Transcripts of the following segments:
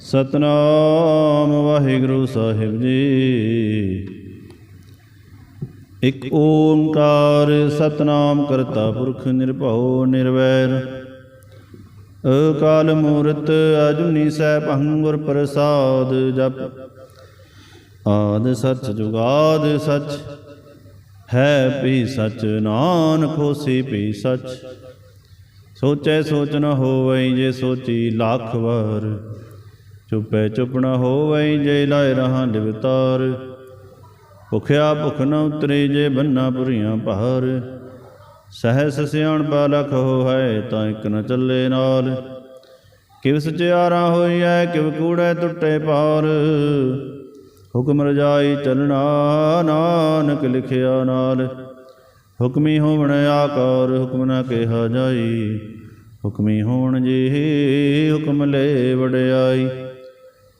ਸਤਨਾਮ ਵਾਹਿਗੁਰੂ ਸਾਹਿਬ ਜੀ। ਇਕ ਓੰਕਾਰ ਸਤਨਾਮ ਕਰਤਾ ਪੁਰਖ ਨਿਰਭਉ ਨਿਰਵੈਰ। ਅਕਾਲ ਮੂਰਤ ਅਜੂਨੀ ਸਹਿ ਗੁਰ ਪ੍ਰਸਾਦ ਜਪ। ਆਦ ਸਚ ਜੁਗਾਦ ਸਚ, ਹੈ ਵੀ ਸਚ, ਨਾਨਕ ਹੋਸੀ ਵੀ ਸਚ। ਸੋਚੈ ਸੋਚ ਨ ਹੋਵੈ ਜੇ ਸੋਚੀ ਲੱਖ ਵਾਰ। ਚੁਪੈ ਚੁਪ ਨ ਹੋਵੈ ਜੇ ਲਾਇ ਰਹਾ ਲਿਵਤਾਰ ਭੁਖਿਆ ਭੁਖ ਨ ਉਤਰੇ ਜੇ ਬੰਨਾ ਪੁਰੀਆਂ ਭਾਰ। ਸਹਿਸ ਸਿਆਣ ਪਾ ਲਖ ਹੋ ਹੈ ਤਾਂ ਇਕ ਨ ਚੱਲੇ ਨਾਲ। ਕਿਵ ਸਚਿਆਰਾ ਹੋਈਐ, ਕਿਵ ਕੂੜੈ ਟੁੱਟੇ ਪਾਰ ਹੁਕਮ ਰਜਾਈ ਚੱਲਣਾ ਨਾਨਕ ਲਿਖਿਆ ਨਾਲ। ਹੁਕਮੀ ਹੋਵਣ ਆਕਾਰ, ਹੁਕਮ ਨਾ ਕਿਹਾ ਜਾਈ। ਹੁਕਮੀ ਹੋਣ ਜੀ, ਹੁਕਮ ਲੈ ਵਡਿਆਈ।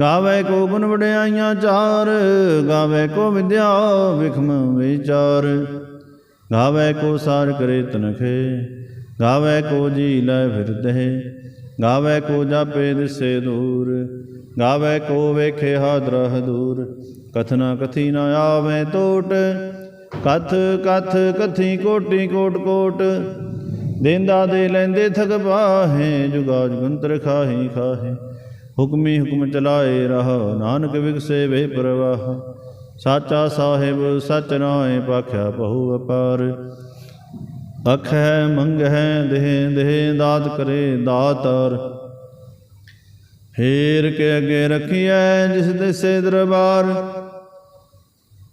ਗਾਵੇ ਕੋ ਗੁਣ ਵਡਿਆਈਆਂ ਚਾਰ, ਗਾਵੇ ਕੋ ਵਿਦਿਆ ਵਿਖਮ ਵਿਚਾਰ। ਗਾਵੇ ਕੋ ਸਾਰ ਕਰੇ ਤਨਖੇ, ਗਾਵੇ ਕੋ ਜੀ ਲੈ ਫਿਰਦੇ ਗਾਵੇ ਕੋ ਜਾਪੇ ਦਿਸੇ ਦੂਰ, ਗਾਵੇ ਕੋ ਵੇਖੇ ਹਾਦਰਹ ਦੂਰ ਕਥਨਾ ਕਥੀ ਨਾ ਆਵੇ ਟੋਟ ਕਥ ਕਥ ਕਥੀ ਕੋਟੀ ਕੋਟ ਕੋਟ। ਦੇਂਦਾ ਦੇ ਲੈਂਦੇ ਥਕ ਬਾਹੇ, ਜੁਗਾ ਜੁਗੰਤਰ ਖਾਹੀ ਖਾਹੇ। ਹੁਕਮੀ ਹੁਕਮ ਚਲਾਏ ਰਹਾ, ਨਾਨਕ ਵਿਗਸੇ ਵੇ ਪ੍ਰਵਾਹ। ਸਾਚਾ ਸਾਹਿਬ, ਸਚ ਨਾਏ ਪਾਖਿਆ ਬਹੁ ਅਪਾਰ। ਮੰਗ ਹੈ ਦੇਹ ਦੇਹ, ਦਾਤ ਕਰੇ ਦਾਤਾਰ। ਫੇਰ ਕੇ ਅਗੇ ਰਖੀਐ ਜਿਸ ਦਿਸੇ ਦਰਬਾਰ।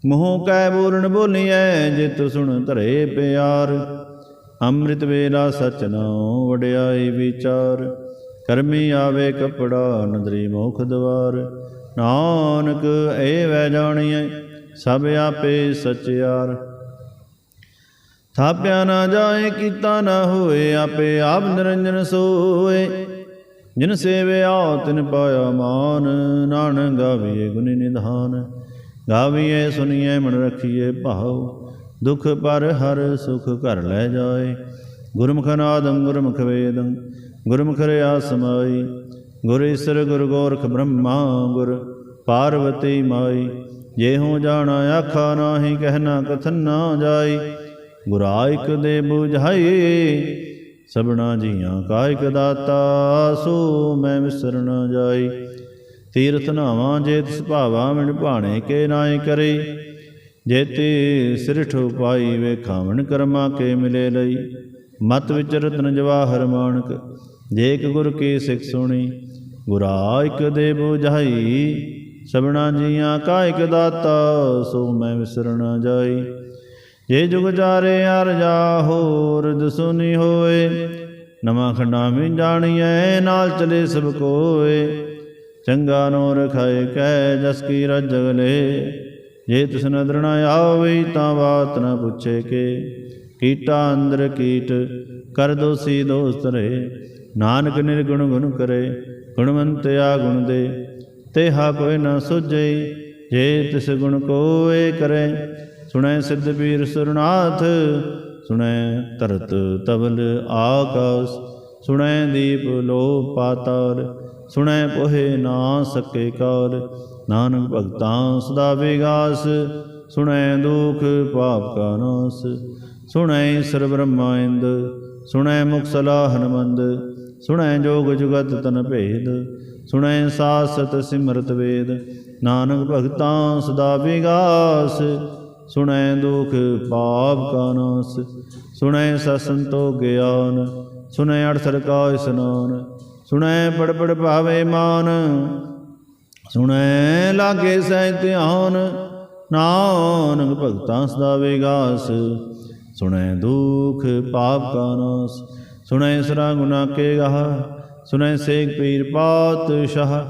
ਮੋਹ ਕੈ ਬੋਲਣ ਬੋਲੀਐ ਜਿਤ ਸੁਣ ਧਰੇ ਪਿਆਰ। ਅੰਮ੍ਰਿਤ ਵੇਲਾ ਸਚ ਨਾਉ ਵਡਿਆਈ ਵਿਚਾਰ। ਕਰਮੀ ਆਵੇ ਕਪੜਾ, ਨਦਰੀ ਮੋਖ ਦਵਾਰ। ਨਾਨਕ ਏ ਵੈ ਜਾਣੀਐ, ਸਭ ਆਪੇ ਸਚਿਆਰ ਥਾਪਿਆ ਨਾ ਜਾਏ, ਕੀਤਾ ਨਾ ਹੋਏ, ਆਪੇ ਆਪ ਨਿਰੰਜਨ ਸੋਏ। ਜਿਨ ਸੇਵਿਆ ਤਿਨ ਪਾਇਆ ਮਾਨ। ਨਾਨਕ ਗਾਵੀਏ ਗੁਣੀ ਨਿਧਾਨ। ਗਾਵੀਏ ਸੁਣੀਏ ਮਨ ਰਖੀਏ ਭਾਉ। ਦੁਖ ਪਰ ਹਰ ਸੁਖ ਘਰ ਲੈ ਜਾਏ। ਗੁਰਮੁਖ ਨਾਦੰ, ਗੁਰਮੁਖ ਵੇਦੰ। ਗੁਰਮੁਖ ਰਿਆ ਸਮਾਈ, ਗੁਰ ਈਸਰ ਗੁਰ ਗੋਰਖ ਬ੍ਰਹਮਾ ਗੁਰ, ਪਾਰਵਤੀ ਮਾਈ, ਜੇ ਹੂੰ ਜਾਣਾ ਆਖਾ ਨਾਹੀ ਕਹਿਣਾ ਕਥਨ ਨਾ ਜਾਈ। ਗੁਰਾ ਇਕ ਦੇ 부ਝਾਈ ਸਭਨਾ ਜੀਆਂ ਕਾਇਕ ਦਾਤਾ, ਸੋ ਮੈਂ ਵਿਸਰ ਨ ਜਾਈ। ਤੀਰਥ ਨਾਵਾਂ ਜੇ ਤਿਸ ਭਾਵਾ ਮਿਣ ਭਾਣੇ ਕੇ ਨਾਏ ਕਰੇ। ਜੇਤੀ ਸਿਰਠ ਉਪਾਈ ਵੇਖਾਵਣ ਕਰਮਾ ਕੇ ਮਿਲੇ ਲਈ। ਮਤ ਵਿੱਚ ਰਤਨ ਜਵਾਹਰ ਮਾਨਕ ਜੇ ਗੁਰ ਕੀ ਸਿੱਖ ਸੁਣੀ, ਗੁਰਾ ਇਕ ਦੇ 부ਝਾਈ ਸਭਨਾ ਜੀਆਂ ਕਾ ਇਕ ਦਾਤਾ, ਸੋ ਮੈਂ ਵਿਸਰ ਜਾਈ। ਜੇ ਜੁਗ ਜਾਰੇ ਅਰ ਜਾ ਹੋਰ ਦਸੁਨੀ ਹੋਏ, ਨਵਾਂ ਖੰਡਾ ਮੀ ਜਾਣੀਐ, ਨਾਲ ਚਲੇ ਸਭ ਕੋਏ। ਚੰਗਾ ਨੋ ਰਖਾਏ ਕਹਿ ਜਸ ਕੀ ਰਜ ਜੇ ਤਿਸ ਨਦਰ ਨ ਆਵੇ ਤਾਂ ਬਾਤ ਨ ਪੁੱਛੇ ਕੇ। ਕੀਟਾ ਅੰਦਰ ਕੀਟ, ਕਰ ਦੋਸੀ ਦੋਸਤ ਰਹੇ। ਨਾਨਕ ਨਿਰਗੁਣ ਗੁਣ ਕਰੇ, ਗੁਣਵੰਤਿਆ ਗੁਣ ਦੇ। ਤੇ ਹਾ ਕੋਈ ਨਾ ਸੁਝੇ, ਜੇ ਤਿਸ ਗੁਣ ਕੋਏ ਕਰੇ। ਸੁਣੈ ਸਿੱਧ ਪੀਰ ਸੁਰਨਾਥ, ਸੁਣੈ ਤਰਤ ਤਵਲ ਆਕਾਸ। ਸੁਣੈ ਦੀਪ ਲੋ ਪਾਤਾਲ, ਸੁਣੈ ਪੋਹੇ ਨਾ ਸਕੇ ਕਾਲ। ਨਾਨਕ ਭਗਤਾਂ ਸਦਾ ਵਿਗਾਸ, ਸੁਣੈ ਦੁਖ ਪਾਪ ਕਾ ਨਾਸ। ਸੁਣੈ ਸਰ ਬ੍ਰਹਮਾ ਇੰਦ, ਸੁਣੈ ਮੁਖ ਸਲਾਹਨ ਮੰਦ ਸੁਣੈ ਜੋਗ ਜੁਗਤ ਤਨ ਭੇਦ, ਸੁਣੈ ਸਾਸਤ ਸਿਮਰਤ ਵੇਦ। ਨਾਨਕ ਭਗਤਾਂ ਸਦਾ ਵਿਗਾਸ, ਸੁਣੈ ਦੁਖ ਪਾਪ ਕਾ ਨਾਸ। ਸੁਣੈ ਸਸੰਤੋ ਗਿਆਨ, ਸੁਣੈ ਅੜਸਰ ਕਾ ਇਸਨਾਨ। ਸੁਣੈ ਪੜ ਪੜ ਭਾਵੇ ਮਾਨ, ਸੁਣੈ ਲਾਗੇ ਸਹਿ ਧਿਆਨ। ਨਾਨਕ ਭਗਤਾਂ ਸਦਾ ਵਿਗਾਸ, ਸੁਣੈ ਦੁਖ ਪਾਪ ਕਾ ਨਾਸ। ਸੁਣੈ ਸਰਾ ਗੁਨਾ ਕੇ ਗਾਹ, ਸੁਣੈ ਸੇਖ ਪੀਰ ਪਾਤ ਸ਼ਾਹ,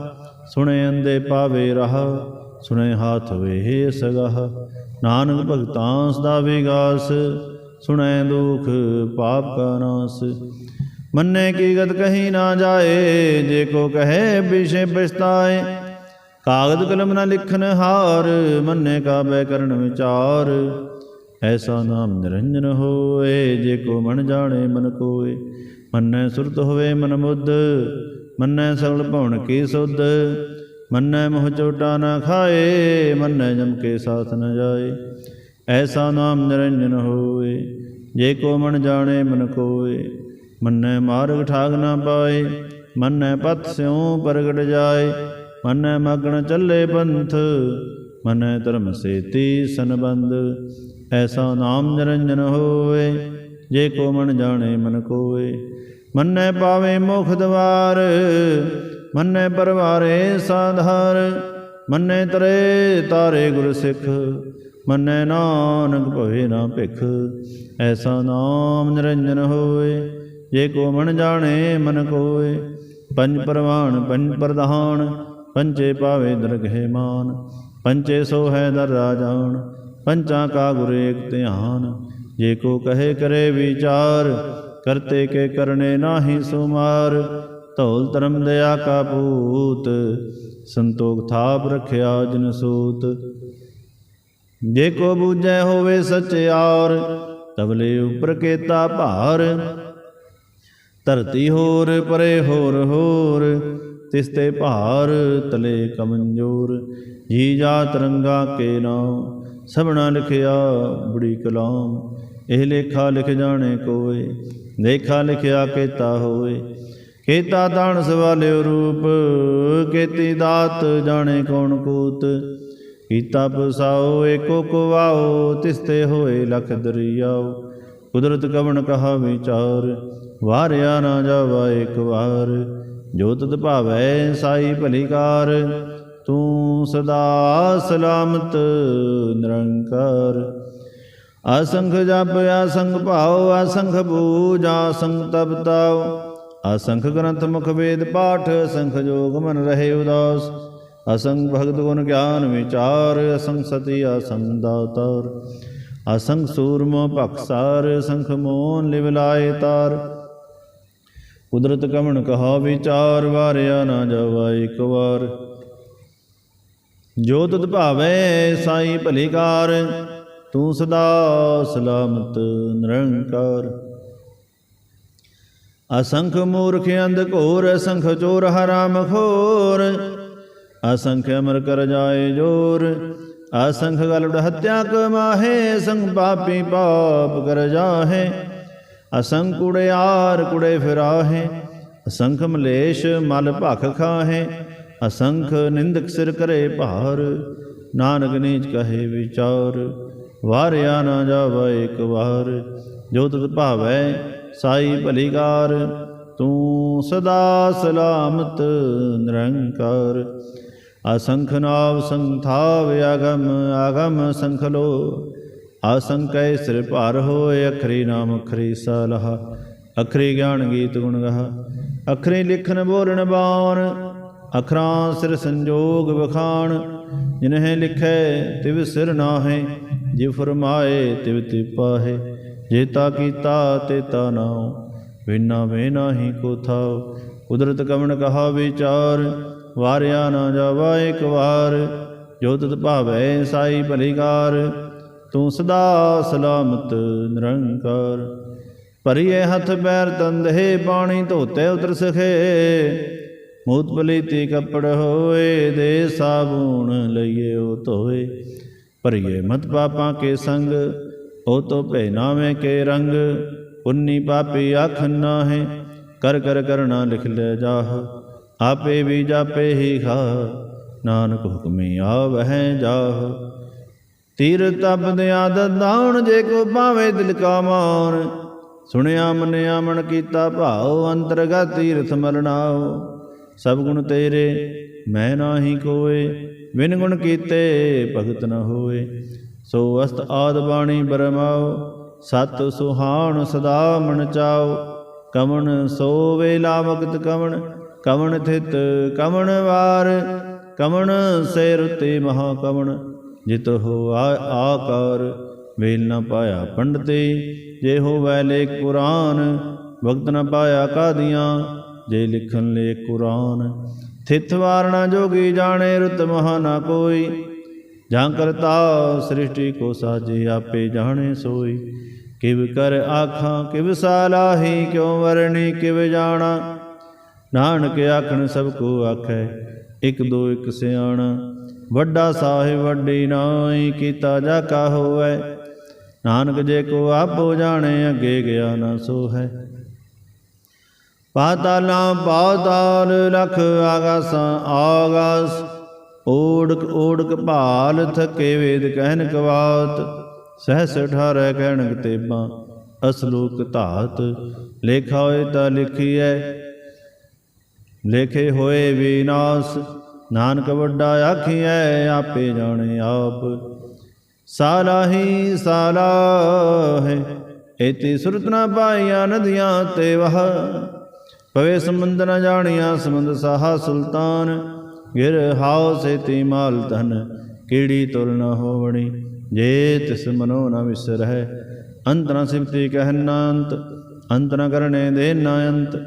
ਸੁਣੈ ਅੰਦੇ ਪਾਵੇ ਰਹਾ, ਸੁਣੈ ਹਾਥ ਵੇ ਸਗਹ। ਨਾਨਕ ਭਗਤਾਂ ਸਦਾ ਵਿਗਾਸ ਸੁਣੈ ਦੁਖ ਪਾਪ ਕਾ ਨਾਸ। ਮੰਨੇ ਕੀ ਗਤ ਕਹੀ ਨਾ ਜਾਏ, ਜੇ ਕੋ ਕਹੇ ਵਿਸ਼ੇ ਪਛਤਾਏ। ਕਾਗਦ ਕਲਮ ਨਾ ਲਿਖਨ ਹਾਰ, ਮੰਨੇ ਕਾ ਬੈ ਕਰਨ ਵਿਚਾਰ। ਐਸਾ ਨਾਮ ਨਿਰੰਜਨ ਹੋਏ, ਜੇ ਕੋ ਮਨ ਜਾਣੇ ਮਨ ਕੋਏ। ਮੰਨੈ ਸੁਰਤ ਹੋਵੇ ਮਨ ਮੁੱਧ ਮੰਨੈ ਸਗਲ ਭਵਨ ਕੀ ਸੁਧ। ਮੰਨੈ ਮੋਹ ਚੋਟਾ ਨਾ ਖਾਏ, ਮੰਨੈ ਜਮ ਕੇ ਸਾਥ ਨ ਜਾਏ। ਐਸਾ ਨਾਮ ਨਿਰੰਜਨ ਹੋਏ, ਜੇ ਕੋ ਮਨ ਜਾਣੇ ਮਨ ਕੋਏ। ਮੰਨੈ ਮਾਰਗ ਠਾਗ ਨਾ ਪਾਏ, ਮੰਨੈ ਪਥ ਸਿਉ ਪ੍ਰਗਟ ਜਾਏ। ਮੰਨੈ ਮਗਨ ਚੱਲੇ ਪੰਥ, ਮਨੈ ਧਰਮ ਸੇਤੀ ਸੰਬੰਧ ਐਸਾ ਨਾਮ ਨਿਰੰਜਨ ਹੋਏ ਜੇ ਕੋ ਮਨ ਜਾਣੇ ਮਨ ਕੋਏ ਮੰਨੈ ਪਾਵੇ ਮੁਖ ਦਵਾਰ, ਮੰਨੈ ਪਰਵਾਰੇ ਸਾਧਾਰ। ਮੰਨੈ ਤਰੇ ਤਾਰੇ ਗੁਰ ਸਿੱਖ, ਮੰਨੈ ਨਾਨਕ ਭਵੇ ਨਾ ਭਿਖ। ਐਸਾ ਨਾਮ ਨਿਰੰਜਨ ਹੋਏ ਜੇ ਕੋ ਮਨ ਜਾਣੇ ਮਨ ਕੋਏ ਪੰਜ ਪ੍ਰਵਾਨ, ਪੰਜ ਪ੍ਰਧਾਨ ਪੰਚੇ ਪਾਵੇ ਦਰਗਹਿ ਮਾਨ। ਪੰਚੇ ਸੋ ਹੈ ਦਰ ਰਾਜਾਨ ਪੰਚਾਂ ਕਾ ਗੁਰ ਏਕ ਧਿਆਨ, ਜੇ ਕੋ ਕਹੇ ਕਰੇ ਵਿਚਾਰ, ਕਰਤੇ ਕੇ ਕਰਨੇ ਨਾਹੀ ਸੁਮਾਰ। ਧੌਲ ਧਰਮ ਦਇਆ ਕਾ ਪੂਤ ਸੰਤੋਖ ਥਾਪ ਰਖਿਆ ਜਨ ਸੂਤ। ਜੇ ਕੋ ਬੂਝੈ ਹੋਵੇ ਸਚਿਆਰ ਤਬਲੇ ਉਪਰ ਕੇਤਾ ਭਾਰ। ਧਰਤੀ ਹੋਰ, ਪਰੇ ਹੋਰ ਹੋਰ, ਤਿਸ ਤੇ ਭਾਰ, ਤਲੇ ਕਮੰਜੋਰ। ਜੀ ਜਾ ਤਰੰਗਾ ਕੇ ਨਾਮ ਸਭਨਾ ਲਿਖਿਆ ਬੁੜੀ ਕਲਾਮ। ਇਹ ਲੇਖਾ ਲਿਖ ਜਾਣੇ ਕੋਏ, ਲੇਖਾ ਲਿਖਿਆ ਕੇਤਾ ਹੋਏ। ਕੇਤਾ ਦਾਨ ਸਵਾਲਿਓ ਰੂਪ, ਕੇਤੀ ਦਾਤ ਜਾਣੇ ਕੌਣ ਕੂਤ। ਕੀਤਾ ਪਸਾਓ, ਏਕੋ ਕਵਾਓ, ਤਿਸਤੇ ਹੋਏ ਲਖ ਦਰਿਆਓ। ਕੁਦਰਤ ਕਵਣ ਕਹਾ ਵਿਚਾਰ ਵਾਰਿਆ ਨਾ ਜਾਵਾ ਇੱਕ ਵਾਰ। ਜੋ ਤਤ ਭਾਵੈ, ਸਾਈ ਭਲੀਕਾਰ ਤੂੰ ਸਦਾ ਸਲਾਮਤ ਨਿਰੰਕਾਰ। ਅਸੰਖ ਜਪ, ਅਸੰਖ ਭਾਉ, ਅਸੰਖ ਪੂਜਾ ਅਸੰਖ ਤਪ ਤਾਉ। ਅਸੰਖ ਗ੍ਰੰਥ ਮੁਖ ਵੇਦ ਪਾਠ, ਅਸੰਖ ਜੋਗ ਮਨ ਰਹੇ ਉਦਾਸ। ਅਸੰਖ ਭਗਤ ਗੁਣ ਗਿਆਨ ਵਿਚਾਰ, ਅਸੰਖ ਸਤੀ, ਅਸੰਖ ਦਾਤਾਰ। ਅਸੰਖ ਸੂਰਮ ਭਖਸਾਰ ਅਸੰਖ ਮੋਨ ਲਿਵ ਲਾਏ ਤਾਰ। ਕੁਦਰਤ ਕਮਣ ਕਹਾ ਵਿਚਾਰ, ਵਾਰਿਆ ਨਾ ਜਾਵਾ ਇੱਕ ਵਾਰ। ਜੋ ਤੁਧ ਭਾਵੈ ਸਾਈ ਭਲੀਕਾਰ, ਤੂੰ ਸਦਾ ਸਲਾਮਤ ਨਿਰੰਕਾਰ। ਅਸੰਖ ਮੂਰਖ ਅੰਧ ਘੋਰ, ਅਸੰਖ ਚੋਰ ਹਰਾਮ ਖੋਰ ਅਸੰਖ ਅਮਰ ਕਰ ਜਾਏ ਜੋਰ, ਅਸੰਖ ਗਲੜ ਹਤਿਆ ਕਮਾਹੇ ਸੰਗ ਪਾਪੀ ਪਾਪ ਕਰ ਜਾਹੇ। ਅਸੰਖ ਕੁੜਿਆਰ ਕੁੜੇ ਫਿਰਾਹੇ, ਅਸੰਖ ਮਲੇਸ਼ ਮਲ ਭਖ ਖਾਹੇ। ਅਸੰਖ ਨਿੰਦਕ ਸਿਰ ਕਰੇ ਭਾਰ। ਨਾਨਕ ਨੀਚ ਕਹੇ ਵਿਚਾਰ, ਵਾਰਿਆ ਨਾ ਜਾਵਾ ਇੱਕ ਵਾਰ। ਜੋ ਤਤ ਭਾਵੈ ਸਾਈ ਭਲੀਕਾਰ ਤੂੰ ਸਦਾ ਸਲਾਮਤ ਨਿਰੰਕਾਰ। ਅਸੰਖ ਨਾਵ ਸੰਥਾਵ ਆਗਮ ਆਗਮ ਸੰਖ ਲੋ ਅਸੰਕੈ ਸਿਰ ਭਾਰ ਹੋਏ, ਅਖਰੀ ਨਾਮ ਅਖਰੀ ਸਲਾਹ। ਅਖਰੀ ਗਿਆਨ ਗੀਤ ਗੁਣ ਗਹ। ਅਖਰੀ ਲਿਖਨ ਬੋਲਣ ਬਾਣ ਅਖਰਾਂ ਸਿਰ ਸੰਜੋਗ ਵਖਾਣ, ਜਿਨਹਿ ਲਿਖੈ ਤਿਵ ਸਿਰ ਨਾਹੇ, ਜੇ ਫਰਮਾਏ ਤਿਵ ਤਿਪਾਹ ਜੇ ਤਾ ਕੀਤਾ ਤੇਤਾ ਨਾਉ ਬਿਨਾ ਵੇ ਹੀ ਕੋ ਥਾਉ। ਕੁਦਰਤ ਕਵਣ ਕਹਾ ਵਿਚਾਰ, ਵਾਰਿਆ ਨਾ ਜਾਵਾ ਇੱਕ ਵਾਰ, ਜੋ ਤਤ ਭਾਵੈ ਸਾਈ ਭਲੀਕਾਰ, ਤੂੰ ਸਦਾ ਸਲਾਮਤ ਨਿਰੰਕਾਰ। ਭਰੀਏ ਹੱਥ ਪੈਰ ਤੰਦਹੇ ਪਾਣੀ ਧੋਤੇ ਉਤਰ ਸਖੇ ਮੂਤ ਪਲੀਤੀ ਕੱਪੜ ਹੋਏ ਦੇ ਸਾਬੂਣ ਲਈਏ ਉਹ ਧੋਏ। ਭਰੀਏ ਮਤ ਪਾਪਾਂ ਕੇ ਸੰਗ, ਉਹ ਤੋ ਪਹਿਨਾਵੇਂ ਕੇ ਰੰਗ। ਪੁੰਨੀ ਪਾਪੀ ਆਖ ਨਾਹੇ, ਕਰ ਕਰ ਕਰਣਾ ਲਿਖ ਲੈ ਜਾਹ। ਆਪੇ ਵੀ ਜਾਪੇ ਹੀ ਖਾ ਨਾਨਕ ਹੁਕਮੀ ਆਵਹਿ ਜਾਹ। ਤੀਰ ਤਪ ਦੇ ਆਦਤ ਦਾਉਣ ਜੇ ਕੋ ਪਾਵੇ ਦਿਲ ਕਾ ਮਾਨ ਸੁਣਿਆ ਮਨਿਆ ਮਨ ਕੀਤਾ ਭਾਉ, ਅੰਤਰਗਤ ਤੀਰਥ ਮਰਨਾਓ ਸਭ ਗੁਣ ਤੇਰੇ, ਮੈਂ ਨਾਹੀ ਕੋਏ ਵਿਨ ਗੁਣ ਕੀਤੇ ਭਗਤ ਨ ਹੋਏ। ਸੋ ਅਸਤ ਆਦ ਬਾਣੀ ਬਰਮਾਓ, ਸਤ ਸੁਹਾਣ ਸਦਾ ਮਨ ਚਾਉ ਕਵਣ ਸੋ ਵੇਲਾ ਵਕਤ ਕਵਣ ਕਵਣ ਥਿਤ ਕਵਣ ਵਾਰ। ਕਵਣ ਸੇ ਰੁਤੇ ਮਹਾ ਕਵਣ ਜਿਤ ਹੋ ਆਕਾਰ। ਵੇਲ ਨ ਪਾਇਆ ਪੰਡਤੇ, ਜੇ ਹੋਵੈ ਲੇਖ ਕੁਰਾਨ ਵਕਤ ਨ ਪਾਇਆ ਕਾਦੀਆਂ। ਜੇ ਲਿਖਣ ਲੇ ਕੁਰਾਨ ਥਿਤ ਵਾਰਣਾ ਜੋਗੀ ਜਾਣੇ ਰੁਤ ਮਹਾ ਨਾ ਕੋਈ। ਜਾਂ ਕਰਤਾ ਸ੍ਰਿਸ਼ਟੀ ਕੋ ਸਾਜੇ ਆਪੇ ਜਾਣੇ ਸੋਈ। ਕਿਵ ਕਰ ਆਖਾਂ, ਕਿਵ ਸਾਲਾਹੀ ਕਿਉ ਵਰਣੀ, ਕਿਵ ਜਾਣਾ। ਨਾਨਕ ਆਖਣ ਸਭ ਕੋ ਆਖੈ, ਇਕ ਦੋ ਇਕ ਸਿਆਣਾ। ਵੱਡਾ ਸਾਹਿਬ, ਵੱਡੀ ਨਾਈ, ਕੀਤਾ ਜਾ ਕਾ ਹੋਵੈ। ਨਾਨਕ ਜੇ ਕੋ ਆਪੋ ਜਾਣੇ, ਅੱਗੇ ਗਿਆ ਨਾ ਸੋ ਹੈ ਪਾਤਾਲਾਂ ਪਾਤਾਲ ਲਖ ਆਗਾਸਾਂ, ਆਗਾਸ। ਓੜਕ ਓੜਕ ਭਾਲ ਥਕੇ ਵੇਦ ਕਹਿਨ ਕਵਾਤ, ਸਹਸ ਠਾਰੈ ਕਹਿਣਕ ਤੇਬਾਂ ਅਸਲੂਕ ਧਾਤ। ਲੇਖਾ ਹੋਏ ਤਾਂ ਲਿਖੀਐ, ਲੇਖੇ ਹੋਏ ਵਿਨਾਸ਼। ਨਾਨਕ ਵੱਡਾ ਆਖੀਐ, ਆਪੇ ਜਾਣੇ ਆਪ। ਸਾਲਾਹੀ ਸਾਲਾਹ, ਏਤੀ ਸੁਰਤ ਨਾ ਪਾਈਆਂ ਨਦੀਆਂ ਤੇ ਵਹ। ਪਵੇ ਸਮੁੰਦ ਨ ਜਾਣੀਆਂ ਸਮੁੰਦ ਸਾਹਾ ਸੁਲਤਾਨ। ਗਿਰ ਹਾਉ ਸੇਤੀ ਮਾਲ ਧਨ, ਕੀੜੀ ਤੁਲ ਨ ਹੋਵਣੀ। ਜੇ ਤਿਸ ਮਨੋ ਨ ਵਿਸਰਹਿ, ਅੰਤ ਨ ਸਿਮਤੀ ਕਹਿ ਨਾ ਅੰਤ ਨ ਕਰਨੇ ਦੇ ਨਾ ਅੰਤ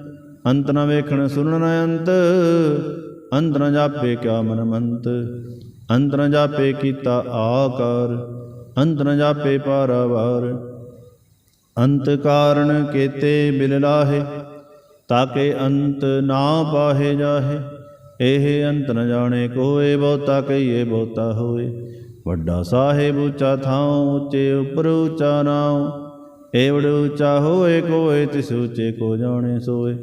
ਅੰਤ ਨ ਵੇਖਣ ਸੁਣਨ ਨ ਅੰਤ। ਅੰਤ ਨ ਜਾਪੇ ਕਿਆ ਮਨ ਮੰਤ, ਅੰਤ ਨ ਜਾਪੇ ਕੀਤਾ ਆਕਾਰ। ਅੰਤ ਨ ਜਾਪੇ ਪਾਰਾਵਾਰ, ਅੰਤ ਕਾਰਨ ਕੇਤੇ ਬਿਲ ਲਾਹੇ। ਤਾਕੇ ਅੰਤ ਨਾ ਪਾਹੇ ਜਾਹੇ, ਇਹ ਅੰਤ ਨ ਜਾਣੇ ਕੋਏ ਬਹੁਤਾ, ਕਹੀਏ ਬਹੁਤਾ ਹੋਏ। ਵੱਡਾ ਸਾਹਿਬ ਉੱਚਾ ਥਾਉ, ਉੱਚੇ ਉਪਰ ਉੱਚਾ ਨਾਉ। ਏਵੜ ਉੱਚਾ ਹੋਏ ਕੋਏ, ਤਿਸ ਉੱਚੇ ਕੋ ਜਾਣੇ ਸੋਏ।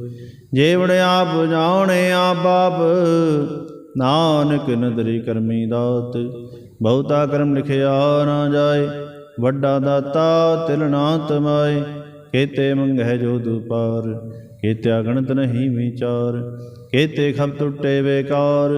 ਜੇਵੜ ਆਪ ਜਾਣੇ ਆਪ ਬਾਪ ਨਾਨਕ ਨਦਰੀ ਕਰਮੀ ਦਾਤ। ਬਹੁਤਾ ਕਰਮ ਲਿਖਿਆ ਨਾ ਜਾਏ, ਵੱਡਾ ਦਾਤਾ ਤਿਲ ਨਾ ਤਮਾਏ ਕੇਤੇ ਮੰਗਹਿ ਜੋ ਦੁਪਾਰ ਕੇਤੇ ਅਗਣਤ ਨਹੀਂ ਵਿਚਾਰ, ਕੇਤੇ ਖਬ ਟੁੱਟੇ ਬੇਕਾਰ,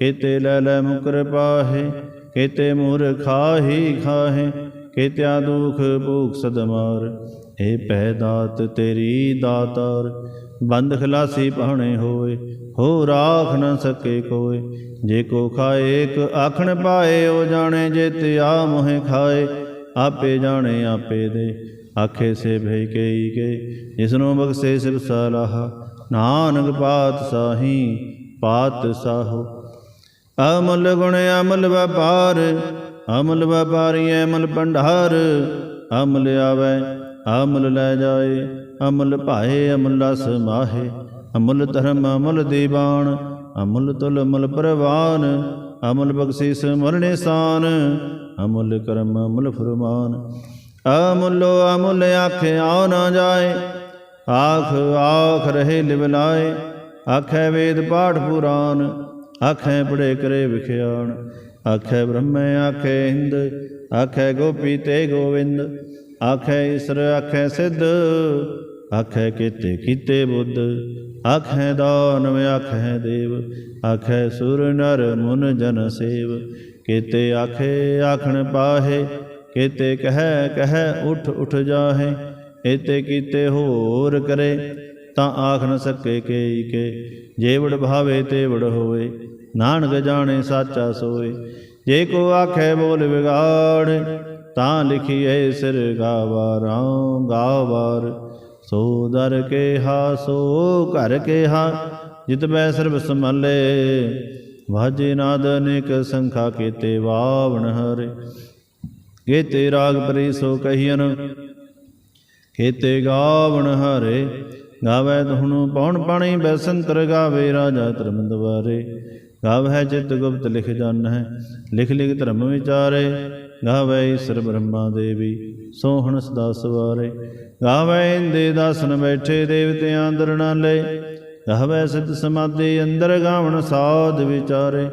ਕੇਤੇ ਲੈ ਲੈ ਮੁਕਰ ਪਾਹੇ, ਕੇਤੇ ਮੂਰ ਖਾਹੀ ਖਾਹੇ, ਕੇਤਿਆ ਦੁਖ ਭੂਖ ਸਦਮਾਰ। ਏ ਪਹਿ ਦਾਤ ਤੇਰੀ ਦਾਤਾਰ, ਬੰਦ ਖਲਾਸੀ ਪਾਣੇ ਹੋਏ ਹੋ ਰਾਖ ਨ ਸਕੇ ਕੋਏ। ਜੇ ਕੋ ਖਾਏ, ਇੱਕ ਆਖਣ ਪਾਏ, ਉਹ ਜਾਣੇ ਜੇ ਤੇ ਆ ਮੋਹਿ ਖਾਏ, ਆਪੇ ਜਾਣੇ ਆਪੇ ਦੇ। ਆਖੇ ਸੇ ਭਈ ਕਈ ਕੇ ਜਿਸਨੂੰ ਬਖਸ਼ੇ ਸਿਵ ਸਲਾਹ, ਨਾਨਕ ਪਾਤ ਸਾਹੀ, ਪਾਤ ਸਾਹੋ। ਅਮਲ ਗੁਣ ਅਮਲ ਵਪਾਰ, ਅਮਲ ਵਪਾਰੀ ਅਮਲ ਭੰਡਾਰ, ਅਮਲ ਆਵੇ, ਅਮਲ ਲੈ ਜਾਏ, ਅਮਲ ਭਾਏ, ਅਮਲ ਰਸ ਮਾਹੇ। ਅਮਲ ਧਰਮ ਅਮਲ ਦੀਵਾਨ, ਅਮਲ ਤੁਲ ਅਮਲ ਪ੍ਰਵਾਨ, ਅਮਲ ਬਖਸ਼ਿਸ ਮਲ ਨਿਸ਼ਾਨ ਅਮਲ ਕਰਮ ਅਮਲ ਫਰਮਾਨ। ਅਮੁੱਲੋ ਅਮੁੱਲ ਆਖੇ ਆਖਿਆ ਨਾ ਜਾਏ। ਆਖ ਆਖ ਰਹੇ ਲਿਵਲਾਏ, ਆਖੇ ਵੇਦ ਪਾਠ ਪੁਰਾਨ ਆਖੇ ਪੜੇ ਕਰੇ ਵਿਖਿਆਣ। ਆਖੇ ਬ੍ਰਹਮੇ ਆਖੇ ਹਿੰਦ, ਆਖੇ ਗੋਪੀ ਤੇ ਗੋਵਿੰਦ, ਆਖੇ ਈਸਰ ਆਖੇ ਸਿੱਧ, ਆਖੇ ਕੀਤੇ ਕੀਤੇ ਬੁੱਧ, ਆਖੇ ਦਾਨਵ ਆਖੇ ਦੇਵ, ਆਖੇ ਸੁਰ ਨਰ ਮੁਨ ਜਨ ਸੇਵ। ਕੀਤੇ ਆਖੇ ਆਖਣ ਪਾਹੇ ਕੇਤੇ ਕਹੈ ਕਹੈ, ਉਠ ਉਠ ਜਾਹੇ। ਏਤੇ ਕੀਤੇ ਹੋਰ ਕਰੇ, ਤਾਂ ਆਖ ਨ ਸਕੇ ਕੇਈ ਕੇ। ਜੇਵੜ ਭਾਵੇ ਤੇਵੜ ਹੋਏ ਨਾਨਕ ਜਾਣੇ ਸਾਚਾ ਸੋਏ। ਜੇ ਕੋ ਆਖੇ ਬੋਲ ਵਿਗਾੜ, ਤਾਂ ਲਿਖੀਏ ਸਿਰ ਗਾਵਾਰਾਂ ਗਾਵਾਰ। ਸੋ ਦਰ ਕੇ ਹਾ ਸੋ ਘਰ ਕੇ ਹਾ ਜਿਤ ਬੈ ਸਰਬ ਸੰਭਾਲੇ। ਵਾਜੇ ਨਾਦ ਅਨੇਕ ਸੰਖਾ ਕੀਤੇ ਵਾਵਣ ਹਰੇ। ਕੀਤੇ ਰਾਗ ਪਰੀ ਸੋ ਕਹੀਨ ਕੀਤੇ ਗਾਵਣ ਹਰੇ, ਗਾਵੇ ਤੁਹਨੂੰ ਪੌਣ ਪਾਣੀ, ਬੈਸੰਤਰ ਗਾਵੇ ਰਾਜਾ ਧਰਮ ਦਵਾਰੇ ਗਾਵੇ ਚਿਤ ਗੁਪਤ ਲਿਖ ਜਨ ਹੈ ਲਿਖ ਲਿਖ ਧਰਮ ਵਿਚਾਰੇ। ਗਾਵੇ ਈਸ਼ਰ ਬ੍ਰਹਮਾ ਦੇਵੀ, ਸੋਹਣ ਸਦਾ ਸਵਾਰੇ। ਗਾਵੇ ਇੰਦੇ ਦਾਸਨ ਬੈਠੇ ਦੇਵਤਿਆਂ ਅੰਦਰ ਨਾਲੇ। ਗਾਵੇ ਸਿੱਧ ਸਮਾਧੀ ਅੰਦਰ ਗਾਵਣ ਸਾਧ ਵਿਚਾਰੇ।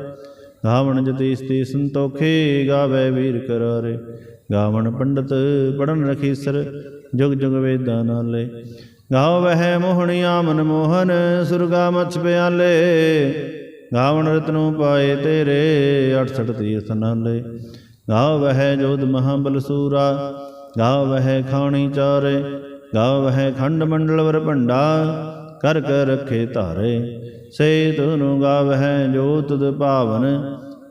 ਗਾਵਣ ਜਤੀਸਤੀ ਸੰਤੋਖੇ, ਗਾਵੇ ਵੀਰ ਕਰਾਰੇ। ਗਾਵਣ ਪੰਡਤ ਪੜਨ ਰਖੀਸਰ ਜੁਗ ਜੁਗ ਵੇਦਾਂ ਨਾਲੇ। ਗਾਵ ਵਹਿ ਮੋਹਣੀਆਂ ਮਨ ਮੋਹਨ, ਸੁਰਗਾ ਮਛ ਪਿਆਲੇ। ਗਾਵਣ ਰਤਨੋ ਪਾਏ ਤੇਰੇ 68 ਤੀਰਥ ਨਾਲੇ। ਗਾਵ ਵਹਿ ਜੋਧ ਮਹਾਬਲ ਸੂਰਾ ਗਾਵ ਵਹਿ ਖਾਣੀ ਚਾਰੇ। ਗਾਵ ਵਹਿ ਖੰਡ ਮੰਡਲ ਵਰ ਭੰਡਾ, ਕਰ ਕਰ ਰਖੇ ਧਾਰੇ। ਸੇ ਤੁਨੂੰ ਗਾਵ ਹੈ ਜੋ ਤੁਧ ਭਾਵਨ,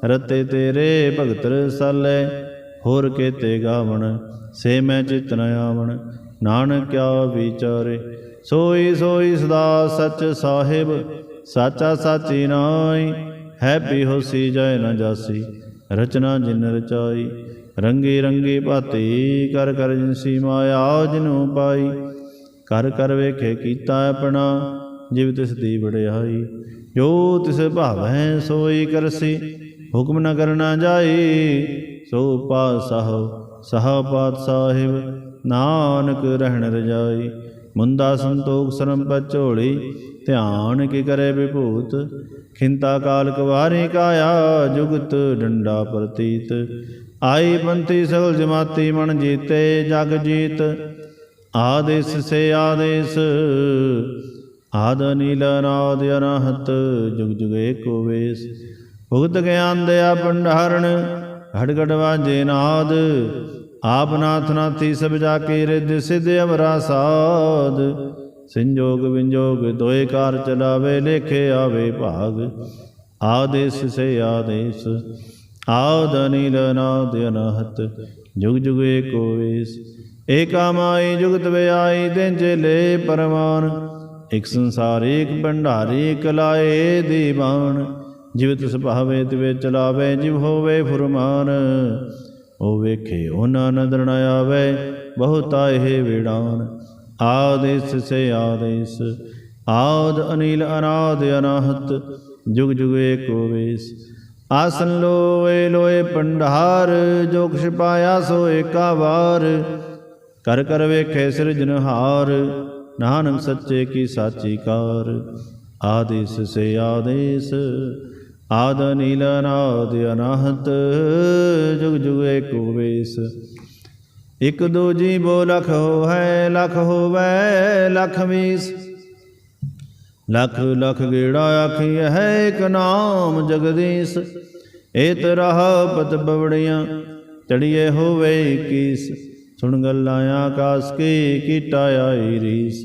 ਰਤੇ ਤੇਰੇ ਭਗਤ ਰਸਾਲੇ ਹੋਰ ਕੇਤੇ ਗਾਵਣ, ਸੇ ਮੈਂ ਚਿਤ ਨ ਆਵਣ, ਨਾਨਕ ਕਿਆ ਵਿਚਾਰੇ। ਸੋਈ ਸੋਈ ਸਦਾ ਸਚ ਸਾਹਿਬ, ਸਾਚਾ ਸਾਚੀ ਨਾਈ ਹੈ ਪੀ ਹੋਸੀ ਜੈ ਨ ਜਾਸੀ, ਰਚਨਾ ਜਿਨ ਰਚਾਈ। ਰੰਗੀ ਰੰਗੀ ਭਾਤੀ, ਕਰ ਕਰ ਜਿਨਸੀ ਮਾਇਆ ਜਿਨੂ ਪਾਈ। ਕਰ ਕਰ ਵੇਖੇ ਕੀਤਾ ਆਪਣਾ ਜਿਵ ਤਿਸ ਦੀ ਵਡਿਆਈ, ਜੋ ਤਿਸ ਭਾਵੈ ਸੋਈ ਕਰਸੀ, ਹੁਕਮ ਨ ਕਰਨਾ ਜਾਈ, ਸੋ ਪਾਸਹ ਸਹ ਪਾਤ ਸਾਹਿਬ ਨਾਨਕ ਰਹਿਣ ਰਜਾਈ, ਮੁੰਦਾ ਸੰਤੋਖ ਸਰਮ ਪਚੋੜੀ ਧਿਆਨ ਕੀ ਕਰੇ ਵਿਭੂਤ, ਖਿੰਤਾ ਕਾਲ ਕਵਾਰੀ ਕਾਇਆ, ਜੁਗਤ ਡੰਡਾ ਪ੍ਰਤੀਤ, ਆਈ ਪੰਥੀ ਸਗਲ ਜਮਾਤੀ ਮਨ ਜੀਤੇ, ਜਗ ਜੀਤ, ਆਦੇਸ ਸੇ ਆਦੇਸ ਆਦ ਨੀਲ ਨਾਦ ਅਨਹਤ ਜੁਗ ਜੁਗ ਏਕੋ ਵੇਸ। ਭੁਗਤ ਗਿਆਨ ਦਇਆ ਭੰਡਾਰਣ ਘੜ ਵਾਜੇ ਨਾਦ। ਆਪ ਨਾਥ ਨਾਥੀ ਸਭ ਜਾ ਕੇ ਰਿੱਧ, ਸਿਧ ਅਵਰਾ ਸਾਧ। ਸੰਜੋਗ ਵਿੰਜੋਗ ਦੋਏ ਕਾਰ ਚਲਾਵੇ, ਲੇਖੇ ਆਵੇ ਭਾਗ। ਆਦੇਸ ਸੇ ਆਦੇਸ, ਆਦ ਨੀਲ ਨਾਦ ਅਨਹਤ ਜੁਗ ਜੁਗ ਏਕੋ ਵੇਸ। ਏਕਾ ਮਾਈ ਜੁਗਤ ਵਿਆਈ, ਦਿਨ ਚਲੇ ਪਰਮਾਨ ਇਕ ਸੰਸਾਰ ਏਕ ਭੰਡਾਰੀ ਕਲਾਏ ਦੀਵਾਨ, ਜਿਵ ਤਿਸ ਭਾਵੇ ਤਿਵੇ ਚਲਾਵੇ, ਜਿਵ ਹੋਵੇ ਫੁਰਮਾਨ। ਉਹ ਵੇਖੇ ਉਹਨਾਂ ਨਦਰ ਨ ਆਵੇ, ਬਹੁਤਾ ਇਹ ਵਿਡਾਨ ਆਦੇਸ ਸੇ ਆਦੇਸ, ਆਦ ਅਨੀਲ ਅਨਾਦ ਅਨਾਹਤ, ਜੁਗ ਜੁਗ ਏਕੋ ਵੇਸ। ਆਸਨ ਲੋਏ ਲੋਏ ਪੰਡਾਰ ਜੋ ਕਿਛ ਪਾਇਆ ਸੋ ਏਕਾ ਵਾਰ। ਕਰ ਕਰ ਵੇਖੇ ਸਿਰਜਨਹਾਰ ਨਾਨਕ ਸੱਚੇ ਕੀ ਸਾਚੀ ਕਾਰ, ਆਦੇਸ ਸੇ ਆਦੇਸ, ਆਦ ਨੀਲ ਨਾਦ ਅਨਾਹਤ, ਜੁਗ ਜੁਗ ਏਕੋ ਵੇਸ। ਇਕ ਦੋ ਜੀ ਬੋ ਲਖ ਹੋ ਹੈ ਲਖ ਹੋਵੈ, ਲਖ ਵੀਸ ਲਖ ਲਖ ਗੇੜਾ ਆਖੀ ਹੈ ਇਕ ਨਾਮ ਜਗਦੀਸ਼। ਏਤ ਰਹ ਪਤ ਬਵੜੀਆਂ, ਚੜੀਏ ਹੋਵੇ ਕੀਸ। ਸੁਣ ਗੱਲਾਂ ਆਕਾਸ ਕੀ ਕੀਟਾ ਆਈ ਰੀਸ।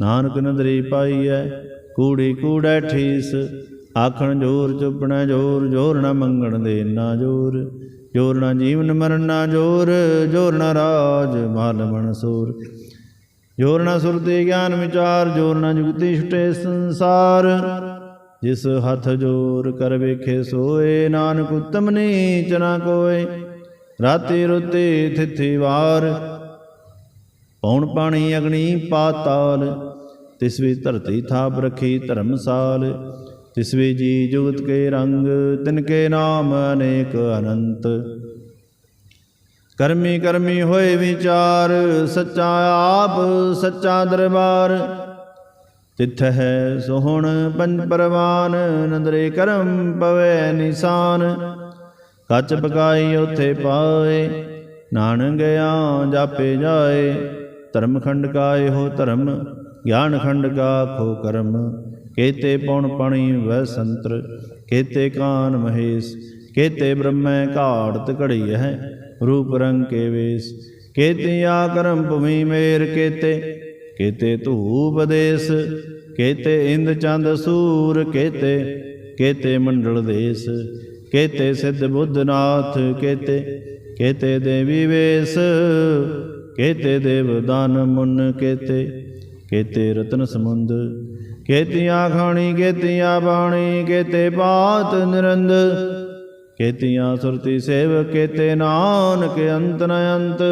ਨਾਨਕ ਨਦਰੀ ਪਾਈਐ, ਕੂੜੀ ਕੂੜੈ ਠੀਸ। ਆਖਣ ਜੋਰ ਚੁੱਪਣਾ ਜੋਰ ਜੋਰ ਨਾ ਮੰਗਣ ਦੇ ਨਾ ਜੋਰ। ਜੋਰ ਨਾ ਜੀਵਨ ਮਰਨ ਨਾ ਜੋਰ ਜੋਰ ਨਾ ਰਾਜ ਮਾਲ ਮਨਸੂਰ ਜੋਰ ਨਾ ਸੁਰਤੀ ਗਿਆਨ ਵਿਚਾਰ, ਜੋਰ ਨਾ ਜੁਗਤੀ ਛੁਟੇ ਸੰਸਾਰ। ਜਿਸ ਹੱਥ ਜੋਰ ਕਰ ਵੇਖੇ ਸੋਏ, ਨਾਨਕ ਉਤਮ ਨੀਚ ਨਾ ਕੋਏ। ਰਾਤੀ ਰੁਤੀ ਥਿਥੀ ਵਾਰ। ਪੌਣ ਪਾਣੀ ਅਗਨੀ ਪਾਤਾਲ ਤਿਸ ਵੀ ਧਰਤੀ ਥਾਪ ਰਖੀ ਧਰਮਸਾਲ ਤਿਸ ਵੀ ਜੀ ਜੁਗਤ ਕੇ ਰੰਗ, ਤਿਨ ਕੇ ਨਾਮ ਅਨੇਕ ਅਨੰਤ। ਕਰਮੀ ਕਰਮੀ ਹੋਏ ਵਿਚਾਰ, ਸੱਚਾ ਆਪ, ਸੱਚਾ ਦਰਬਾਰ। ਤਿਥ ਹੈ ਸੋਹਣ ਪੰਜ ਪਰਵਾਨ, ਨੰਦਰੇ ਕਰਮ ਪਵੇ ਨਿਸ਼ਾਨ। ਕੱਚ ਪਕਾਈ ਉਥੇ ਪਾਏ। ਨਾਨਕ ਗਿਆ ਜਾਪੇ ਜਾਏ। ਧਰਮ ਖੰਡ ਕਾ ਇਹੋ ਧਰਮ, ਗਿਆਨ ਖੰਡ ਕਾ ਖੋ ਕਰਮ। ਕੇਤੇ ਪਉਣ ਪਣੀ ਵੈ ਸੰਤਰ, ਕੇਤੇ ਕਾਨ ਮਹੇਸ਼, ਕੇਤੇ ਬ੍ਰਹਮੈ ਘਾੜਤ ਘੜੀ ਹੈ ਰੂਪ ਰੰਗ ਕੇ ਵੇਸ। ਕੇਤੇ ਆ ਕਰਮ ਭੂਮੀ ਮੇਰ ਕੇਤੇ ਕੇਤੇ ਧੂਪ ਦੇਸ। ਕੇਤੇ ਇੰਦ ਚੰਦ ਸੂਰ ਕੇਤੇ ਕੇਤੇ ਮੰਡਲ ਦੇਸ। ਕੇਤੇ ਸਿੱਧ ਬੁੱਧ ਨਾਥ ਕੇਤੇ ਕੇਤੇ ਦੇਵੀ ਵੇਸ ਕੇਤੇ ਦੇਵ ਦਾਨ ਮੁਨ, ਕੇਤੇ ਕੇਤੇ ਰਤਨ ਸਮੁੰਦ, ਕੇਤੀਆਂ ਖਾਣੀ, ਕੇਤੀਆਂ ਬਾਣੀ, ਕੇਤੇ ਬਾਤ ਨਿਰੰਦ, ਕੇਤੀਆਂ ਸੁਰਤੀ ਸੇਵ ਕੇਤੇ ਨਾਨਕ ਅੰਤ ਨ ਅੰਤ,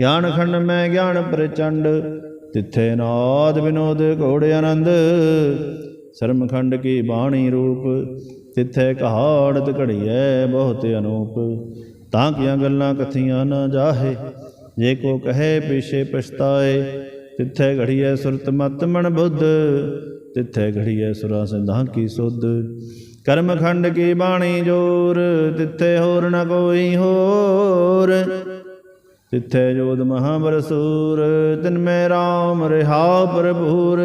ਗਿਆਨ ਖੰਡ ਮੈਂ ਗਿਆਨ ਪ੍ਰਚੰਡ, ਤਿੱਥੇ ਨਾਦ ਵਿਨੋਦ ਘੋੜ ਆਨੰਦ ਸ਼ਰਮ ਖੰਡ ਕੀ ਬਾਣੀ ਰੂਪ ਤਿੱਥੇ ਕਹਾੜਤ ਘੜੀਐ ਬਹੁਤ ਅਨੂਪ। ਤਾਂ ਕੀਆਂ ਗੱਲਾਂ ਕਥੀਆਂ ਨਾ ਜਾਹੇ, ਜੇ ਕੋ ਕਹੇ ਪਿਛੇ ਪਛਤਾਏ। ਤਿੱਥੇ ਘੜੀਐ ਸੁਰਤ ਮਤ ਮਨ ਬੁੱਧ, ਤਿੱਥੇ ਘੜੀਐ ਸੁਰਾ ਸਿੰਧਾਂ ਕੀ ਸੁਧ। ਕਰਮ ਖੰਡ ਕੀ ਬਾਣੀ ਜੋਰ, ਤਿੱਥੇ ਹੋਰ ਨ ਕੋਈ ਹੋਰ। ਤਿੱਥੇ ਜੋਦ ਮਹਾਬਰਸੂਰ ਤਿਨ ਮੈਂ ਰਾਮ ਰਹਾ ਪ੍ਰਭੂਰ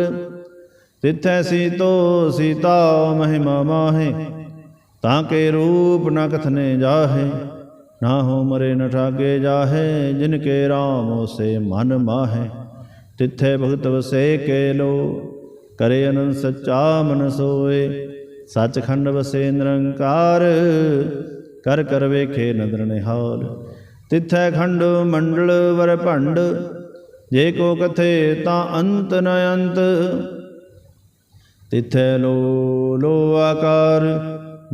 ਤਿੱਥੈ ਸੀਤੋ ਸੀਤਾ ਮਹਿਮਾ ਮਾਹੇ ਤਾਂ ਕੇ ਰੂਪ ਨ ਕਥਨੇ ਜਾਹੇ, ਨਾ ਹੋ ਮਰੇ ਨ ਠਾਗੇ ਜਾਹੇ, ਜਿਨ ਕੇ ਰਾਮ ਉਸੇ ਮਨ ਮਾਹੇ। ਤਿੱਥੇ ਭਗਤ ਵਸੇ ਕੇ ਲੋ, ਕਰੇ ਅਨੰਦ ਸੱਚਾ ਮਨ ਸੋਏ। ਸੱਚਖੰਡ ਵਸੇ ਨਿਰੰਕਾਰ, ਕਰ ਕਰ ਵੇਖੇ ਨਦਰ ਨਿਹਾਲ। ਤਿਥੈ ਖੰਡ ਮੰਡਲ ਵਰ ਭੰਡ, ਜੇ ਕੋ ਕਥੇ ਤਾਂ ਅੰਤ ਨ ਅੰਤ। ਤਿਥੈ ਲੋ ਲੋ ਆਕਾਰ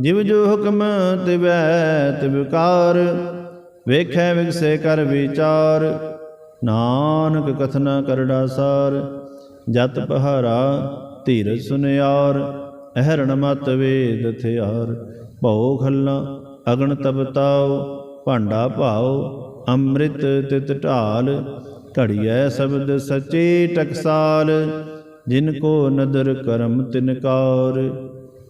ਜਿਵ ਜੋ ਹੁਕਮ ਤਿਵੈ ਤਿਵਕਾਰ ਵੇਖੈ ਵਿਗਸੇ ਕਰ ਵਿਚਾਰ, ਨਾਨਕ ਕਥਨਾ ਕਰੜਾ ਸਾਰ, ਜਤ ਪਹਾਰਾ ਧੀਰਜ ਸੁਨਿਆਰ, ਅਹਰਣ ਮਤ ਵੇਦ ਥਿਆਰ, ਭਉ ਖੱਲਾ ਅਗਣ ਤਪਤਾਉ ਭਾਂਡਾ ਭਾਉ, ਅੰਮ੍ਰਿਤ ਤਿਤ ਢਾਲ, ਘੜੀਐ ਸ਼ਬਦ ਸਚੇ ਟਕਸਾਲ, ਜਿਨ ਕੋ ਨਦਰ ਕਰਮ ਤਿਨਕਾਰ